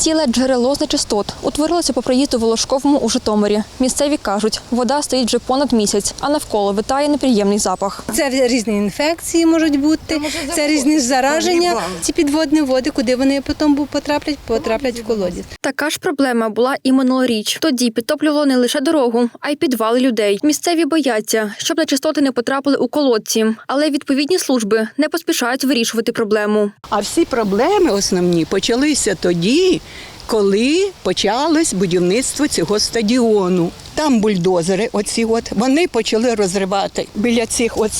Ціле джерело з нечистот утворилося по проїзду Волошковому у Житомирі. Місцеві кажуть, вода стоїть вже понад місяць, а навколо витає неприємний запах. Це різні інфекції можуть бути, це різні зараження. Ці підводні води, куди вони потім потраплять, потраплять в колодязь. Така ж проблема була і минулоріч. Тоді підтоплювало не лише дорогу, а й підвали людей. Місцеві бояться, щоб нечистоти не потрапили у колодці, але відповідні служби не поспішають вирішувати проблему. А всі проблеми основні почалися тоді, коли почалось будівництво цього стадіону. Там бульдозери, оці от, вони почали розривати біля цих от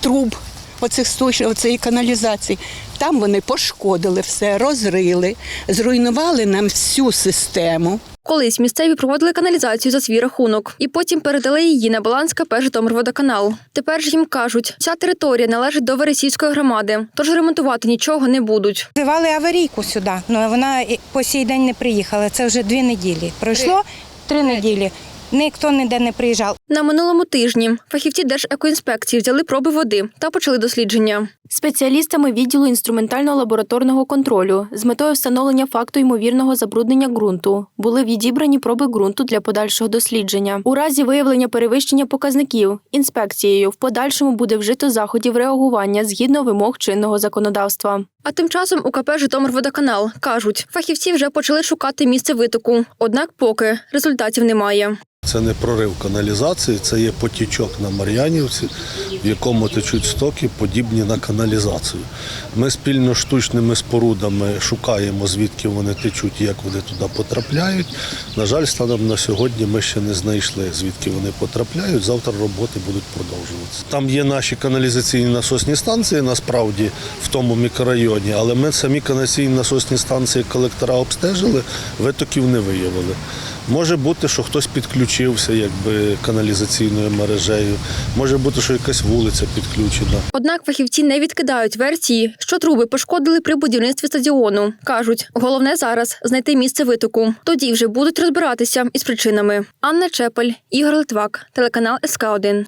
труб, оцих сточних, оцеї каналізації. Там вони пошкодили все, розрили, зруйнували нам всю систему. Колись місцеві проводили каналізацію за свій рахунок і потім передали її на баланс КП «Житомирводоканал». Тепер ж їм кажуть, ця територія належить до Вересійської громади, тож ремонтувати нічого не будуть. Зивали аварійку сюди, але вона по сій день не приїхала. Це вже дві неділі. Пройшло три неділі. Ніхто ніде не приїжджав. На минулому тижні фахівці Держекоінспекції взяли проби води та почали дослідження. Спеціалістами відділу інструментально-лабораторного контролю з метою встановлення факту ймовірного забруднення ґрунту були відібрані проби ґрунту для подальшого дослідження. У разі виявлення перевищення показників інспекцією в подальшому буде вжито заходів реагування згідно вимог чинного законодавства. А тим часом у КП «Житомирводоканал» кажуть, фахівці вже почали шукати місце витоку. Однак поки результатів немає. Це не прорив каналізації, це є потічок на Мар'янівці, в якому течуть стоки, подібні на каналізацію. Ми спільно з штучними спорудами шукаємо, звідки вони течуть і як вони туди потрапляють. На жаль, станом на сьогодні ми ще не знайшли, звідки вони потрапляють. Завтра роботи будуть продовжуватися. Там є наші каналізаційні насосні станції, насправді, в тому мікрорайоні, але ми самі каналізаційні насосні станції колектора обстежили, витоків не виявили. Може бути, що хтось підключився якби каналізаційною мережею, може бути, що якась вулиця підключена. Однак фахівці не відкидають версії, що труби пошкодили при будівництві стадіону. кажуть, головне зараз знайти місце витоку. Тоді вже будуть розбиратися із причинами. Анна Чепель, Ігор Литвак, телеканал СК 1